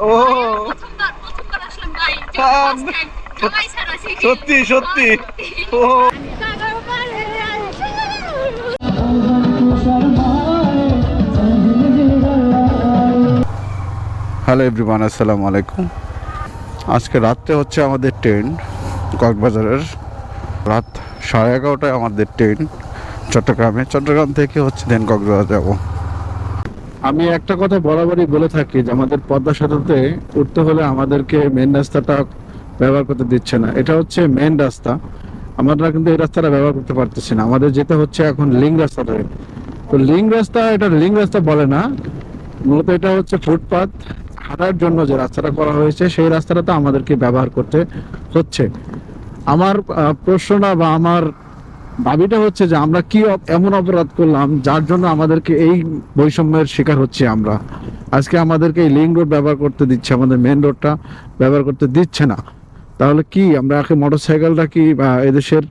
ও। সত্যি সত্যি। ও। Hello everyone আসসালামু আলাইকুম আজকে রাত্রে হচ্ছে আমাদের ট্রেন কক্সবাজারের। রাত সাড়ে এগারোটায় আমাদের ট্রেন চট্টগ্রামে। চট্টগ্রাম থেকে হচ্ছে দেন কক্সবাজার যাব। আমি একটা কথা বরাবরই বলে থাকি যে আমাদের পদ্মা সেতুতে উঠতে হলে আমাদেরকে মেন রাস্তাটা ব্যবহার করতে দিচ্ছে না। এটা হচ্ছে মেন রাস্তা। আমরা কিন্তু এই রাস্তাটা ব্যবহার করতে পারতেছি না। আমাদের যেতে হচ্ছে এখন লিঙ্ক রাস্তা ধরে তো লিঙ্ক রাস্তা এটা লিঙ্ক রাস্তা বলে না। মূলত এটা হচ্ছে ফুটপাত। হাঁটার জন্য যে রাস্তাটা করা হয়েছে সেই রাস্তাটা তো আমাদেরকে ব্যবহার করতে হচ্ছে। আমার আহ, প্রশ্নটা বা আমার দাবিটা হচ্ছে যে আমরা কি এমন অপরাধ করলাম যার জন্য আমাদেরকে এই বৈষম্যের শিকার হচ্ছে আমরা। আজকে আমাদেরকে এই লিঙ্ক রোড ব্যবহার করতে দিচ্ছে, আমাদের মেন রোডটা ব্যবহার করতে দিচ্ছে না। তাহলে কি, আমরা এখন মোটর সাইকেলটা কি এদেশের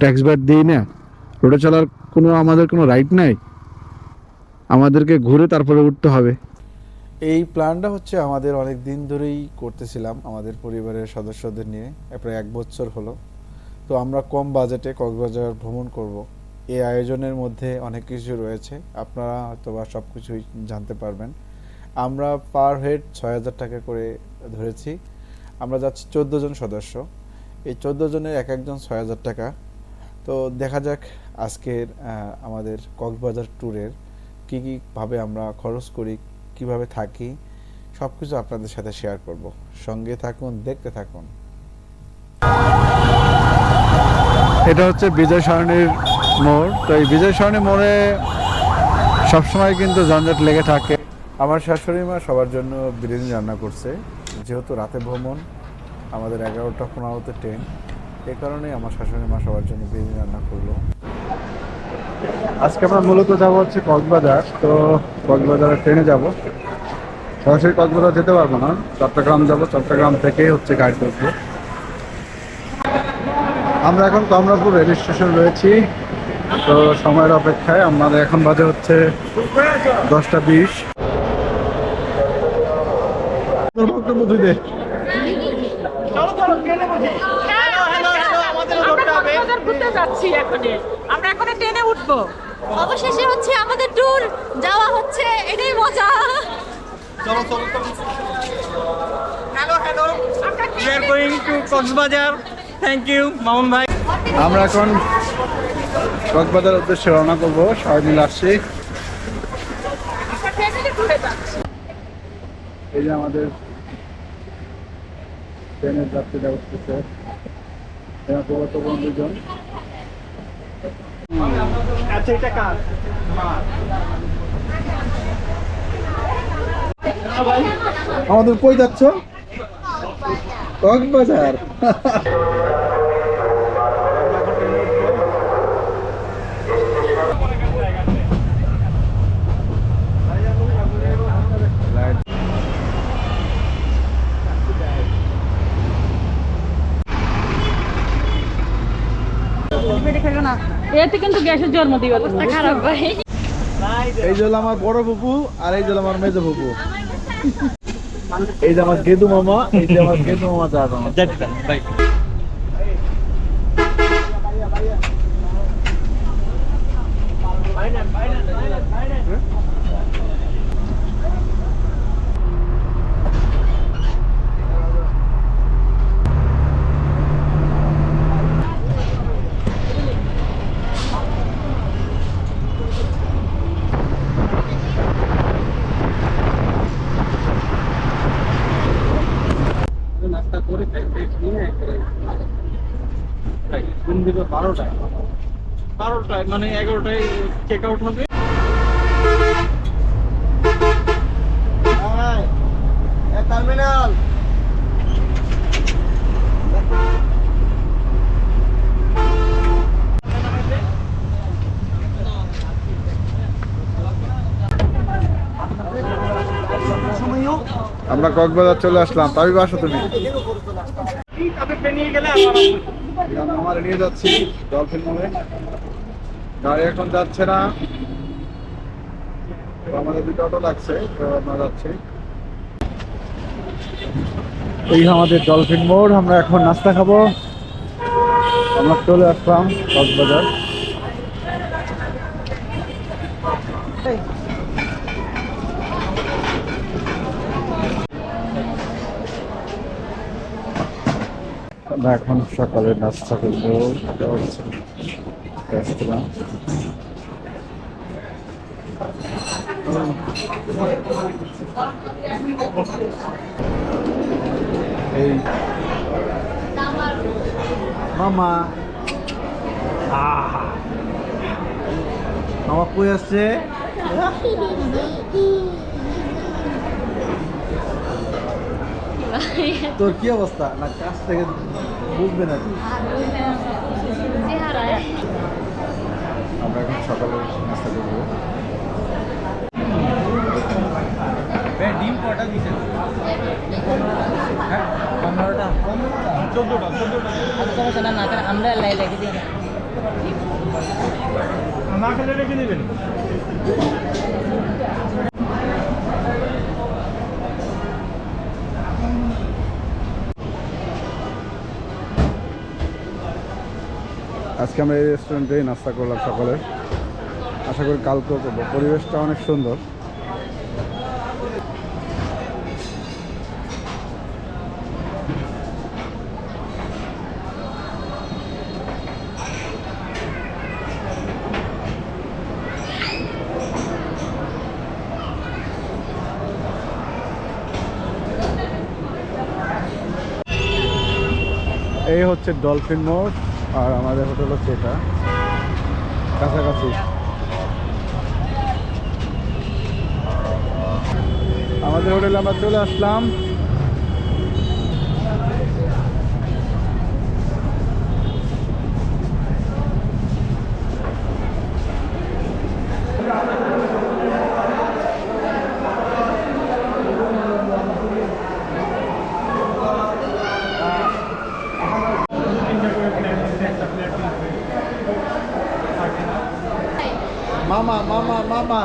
ট্যাক্স ব্যাট দিই না? রোডে চলার কোনো, আমাদের কোনো রাইট নাই? আমাদেরকে ঘুরে তারপরে উঠতে হবে। এই প্ল্যানটা হচ্ছে আমাদের অনেক দিন ধরেই করতেছিলাম, আমাদের পরিবারের সদস্যদের নিয়ে। প্রায় এক বছর হলো। তো আমরা কম বাজেটে কক্সবাজার ভ্রমণ করব। এই আয়োজনের মধ্যে অনেক কিছু রয়েছে। আপনারা হয়তো বা সব কিছুই জানতে পারবেন। আমরা পার হেড ছয় হাজার টাকা করে ধরেছি। আমরা যাচ্ছি চোদ্দ জন সদস্য। এই চোদ্দ জনের এক একজন ছয় হাজার টাকা। তো দেখা যাক আজকের আমাদের কক্সবাজার ট্যুরের কী কীভাবে আমরা খরচ করি, কীভাবে থাকি সব কিছু আপনাদের সাথে শেয়ার করব। সঙ্গে থাকুন, দেখতে থাকুন। এটা হচ্ছে বিজয় সরণির মোড়। তো এই বিজয় সরণি মোড়ে সবসময় কিন্তু যানজট লেগে থাকে। আমার শাশুড়ি মা সবার জন্য বিরিয়ানি রান্না করছে। যেহেতু রাতে ভ্রমণ আমাদের এগারোটা পনেরোতে ট্রেন। এ কারণে আমার শাশুড়ি মা সবার জন্য বিরিয়ানি রান্না করল। আজকে আমরা মূলত যাব হচ্ছে কক্সবাজার। তো কক্সবাজারে ট্রেনে যাব। সরাসরি কক্সবাজার যেতে পারব না। চট্টগ্রাম যাব। চট্টগ্রাম থেকেই হচ্ছে গাড়ি ধরবো আমরা এখন কমলাপুর রেল স্টেশন রয়েছি। তো সময়ের অপেক্ষায় আমাদের এখন বাজে হচ্ছে দশটা বিশ। তোর বক্তব্য তুই দে আমরা কক্সবাজার যাচ্ছি এখনই আমরা এখনই ট্রেনে উঠবো অবশেষে হচ্ছে আমাদের ট্যুর যাওয়া হচ্ছে এটাই মজা আমরা We are going to Coxbajar. Thank you, Mamun bhai. আমরা এখন কক্সবাজার উদ্দেশ্যে রওনা করব সবাই মিলে আসছি। এই যে আমাদের ট্রেনের যাত্রীরা উঠতেছে। এরা প্রগত বন্ধুজন। আচ্ছা এটা কার? আমাদের কই যাচ্ছ? কক্সবাজার এতে কিন্তু গ্যাসের জন্ম দিবে। অবস্থা খারাপ ভাই। এই যে হলো আমার বড় ফুপু আর এই যে হলো আমার মেজো ফুপু। এই যে আমার গেদু মামা এই যে আমার গেদু মামা যা আমার Bye. বারোটায় বারোটায় মানে এগারোটায় চেক আউট হবে। টার্মিনাল আমরা কক্সবাজার চলে আসলাম। তাই বাসো তুমি। আমার আমার নিয়ে যাচ্ছি ডলফিন মোড়ে গাড়ি এখন যাচ্ছে না। আমাদের দুটো অটো লাগছে তো আমরা যাচ্ছি। এই আমাদের ডলফিন মোড় আমরা এখন নাস্তা খাব। আমরা চলে আসলাম কক্সবাজার। আমরা এখন সকালে নাস্তা করব। রেস্তোরাঁ এই মামা। আহা। মামা কই আসছে তোর কি অবস্থা? না কাছ থেকে বুঝবে না আমরা এখন সকালে নাস্তা করব। ডিম কটা দিছেন পনেরোটা। চোদ্দটা চোদ্দটা। সমস্যা না না আমরা লাই লেগে দিয়ে দেব। না খেলে রেখে দিবেন? আজকে আমরা এই রেস্টুরেন্টেই নাস্তা করলাম সকালে। আশা করি কালকেও করব। পরিবেশটা অনেক সুন্দর। এই হচ্ছে ডলফিন মোড়। আর আমাদের হোটেল হচ্ছে এটা। কাছাকাছি। আমাদের হোটেলে আমরা চলে আসলাম। মামা মামা মামা